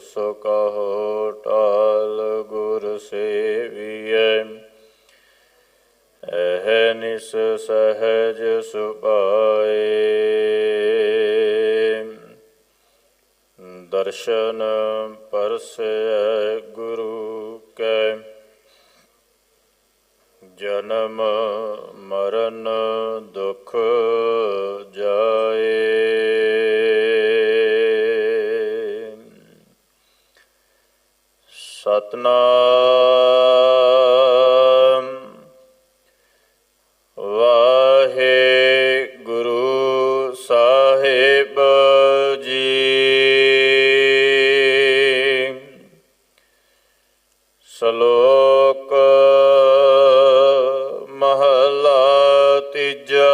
ਸੋ ਕਹੋ ਟਾਲ ਗੁਰ ਸੇਵੀਐ। ਇਹ ਨਿਸ ਸਹਜ ਸੁਪਾਏ ਦਰਸ਼ਨ ਪਰਸੈ ਗੁਰੂ ਕੈ। ਜਨਮ ਮਰਨ ਦੁਖ ਸਤਨਾਮ। ਵਾਹਿਗੁਰੂ ਸਾਹਿਬ ਜੀ। ਸ਼ਲੋਕ ਮਹਲਾ ਤੀਜਾ।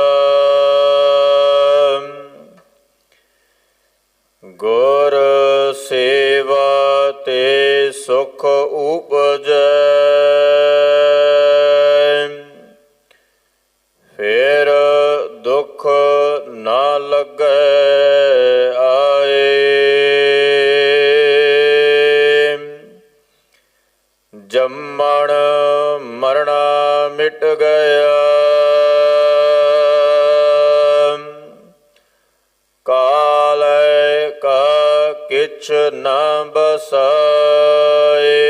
ਗੁਰ ਸੁਖ ਉਪਜੈ। ਫਿਰ ਦੁਖ ਨਾ ਲੱਗੈ ਆਏ। ਜੰਮਣ ਮਰਣਾ ਮਿਟ ਗਿਆ। ਕਿਛ ਨ ਬਸਾਏ।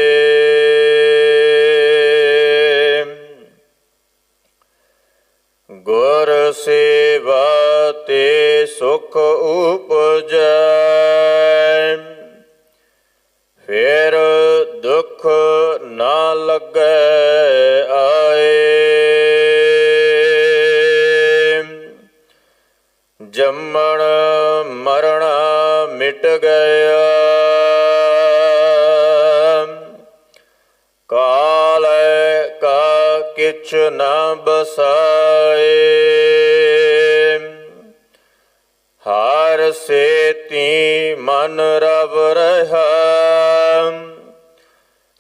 ਗੁਰ ਸੇਵਾ ਤੇ ਸੁਖ ਉਪਜੈ। ਫਿਰ ਦੁਖ ਨਾ ਲੱਗੈ ਆਏ। ਜੰਮਣ ਮਰਣਾ ਮਿਟ ਗਏ ਕਾਲੈ ਕਾ ਕਿਛ ਨ ਬਸਾਏ। ਹਰ ਸੇਤੀ ਮਨ ਰਵ ਰਹਾ।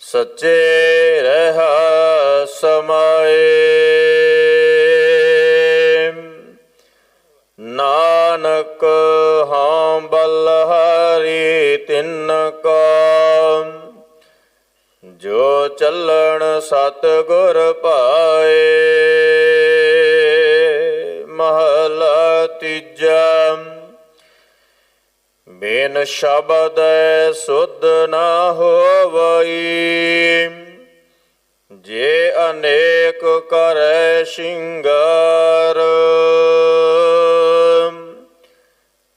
ਸੱਚੇ ਰਹਾ ਸਮਾਏ। ਨਾਨਕ ਹਾਂ ਬਲਹਾਰੀ ਤਿੰਨ ਕਾ ਜੋ ਚੱਲਣ ਸਤ ਗੁਰ ਪਾਏ, ਮਹਲਾ ਤੀਜਾ। ਬਿਨ ਸ਼ਬਦ ਸੁਧ ਨਾ ਹੋਵਈ, ਜੇ ਅਨੇਕ ਕਰੈ ਸ਼ਿੰਗਾਰ,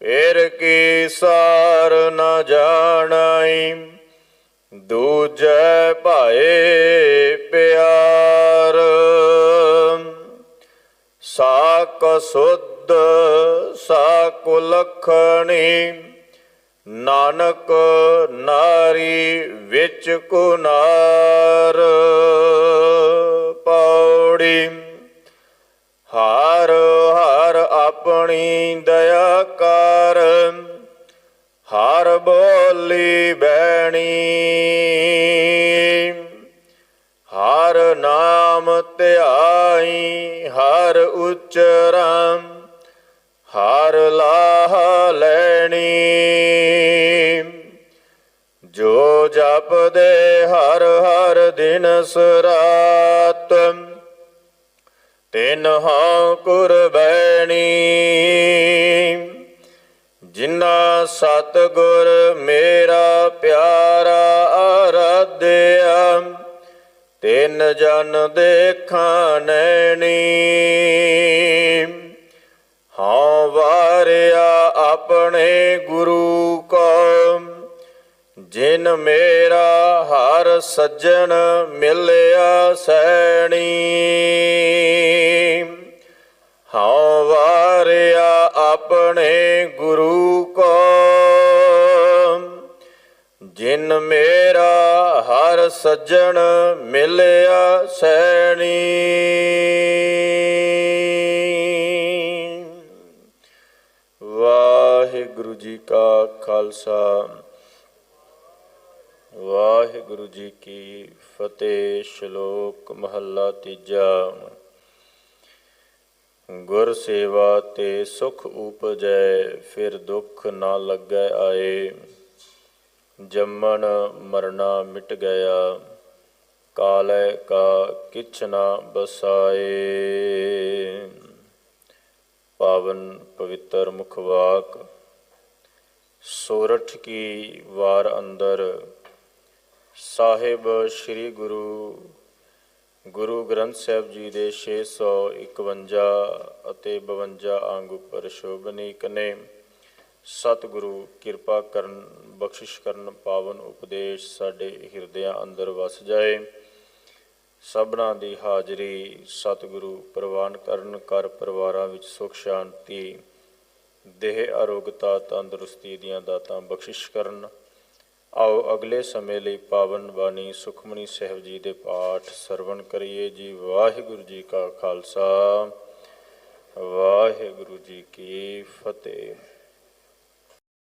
ਫਿਰ ਕੀ ਸਾਰ ਨ ਜਾਣਾਈ? ਦੂਜੈ ਭਾਏ ਪਿਆਰ। ਸਾਕ ਸੁਧ, ਸਾਕ ਲਖਣੀ, ਨਾਨਕ ਨਾਰੀ ਵਿੱਚ ਕੁਨਾਰ ਪੌੜੀ। ਹਰ ਹਰ ਆਪਣੀ ਦਇਆ ਕਰ। ਹਰ ਬੋਲੀ ਬੈਣੀ। ਹਰ ਨਾਮ ਧਿਆਈ, ਹਰ ਉਚਰਮ ਹਰ ਲਾਹ ਲੈਣੀ। ਜੋ ਜਪਦੇ ਹਰ ਹਰ ਦਿਨ ਸਰਾਤ, ਤਿਨ ਹਾਂ ਕੁਰਬੈਣੀ ਸਤਗੁਰ ਮੇਰਾ ਪਿਆਰਾ ਆਰਾਧਿਆ ਤਿੰਨ ਜਨ ਦੇਖਾਂ ਨੈਣੀ। ਹਾਂ ਵਾਰਿਆ ਆਪਣੇ ਗੁਰੂ ਕੋ ਜਿਨ ਮੇਰਾ ਹਰ ਸੱਜਣ ਮਿਲਿਆ ਸੈਣੀ। ਜਿਨ ਮੇਰਾ ਹਰ ਸੱਜਣ ਮਿਲਿਆ ਸੈਣੀ। ਵਾਹਿਗੁਰੂ ਜੀ ਕਾ ਖਾਲਸਾ, ਵਾਹਿਗੁਰੂ ਜੀ ਕੀ ਫਤਿਹ, ਸ਼ਲੋਕ ਮਹੱਲਾ ਤੀਜਾ। ਗੁਰ ਸੇਵਾ ਤੇ ਸੁਖ ਉਪਜੈ, ਫਿਰ ਦੁੱਖ ਨਾ ਲੱਗੈ ਆਏ। ਜੰਮਣ ਮਰਨਾ ਮਿਟ ਗਿਆ ਕਾਲੈ ਕਾ ਕਿਛ ਨਾ ਬਸਾਏ। ਪਾਵਨ ਪਵਿੱਤਰ ਮੁਖਵਾਕ, ਸੋਰਠ ਕੀ ਵਾਰ ਅੰਦਰ। ਸਾਹਿਬ ਸ੍ਰੀ ਗੁਰੂ ਗੁਰੂ ਗ੍ਰੰਥ ਸਾਹਿਬ ਜੀ ਦੇ 651 ਅਤੇ 52 ਅੰਗ ਉੱਪਰ ਸ਼ੋਭਨੀਕ ਨੇ। ਸਤਿਗੁਰੂ, ਕਿਰਪਾ ਕਰਨ, ਬਖਸ਼ਿਸ਼ ਕਰਨ, ਪਾਵਨ ਉਪਦੇਸ਼ ਸਾਡੇ ਹਿਰਦਿਆਂ ਅੰਦਰ ਵਸ ਜਾਏ। ਸਭਨਾ ਦੀ ਹਾਜ਼ਰੀ ਸਤਿਗੁਰੂ ਪ੍ਰਵਾਨ ਕਰਨ ਕਰ ਪਰਿਵਾਰਾਂ ਵਿੱਚ ਸੁਖ, ਸ਼ਾਂਤੀ, ਦੇਹ, ਅਰੋਗਤਾ, ਤੰਦਰੁਸਤੀ ਦੀਆਂ ਦਾਤਾਂ ਬਖਸ਼ਿਸ਼ ਕਰਨ। ਆਓ ਅਗਲੇ ਸਮੇਂ ਲਈ ਪਾਵਨ ਬਾਣੀ ਸੁਖਮਨੀ ਸਾਹਿਬ ਜੀ ਦੇ ਪਾਠ ਸਰਵਣ ਕਰੀਏ ਜੀ। ਵਾਹਿਗੁਰੂ ਜੀ ਕਾ ਖਾਲਸਾ, ਵਾਹਿਗੁਰੂ ਜੀ ਕੀ ਫਤਿਹ।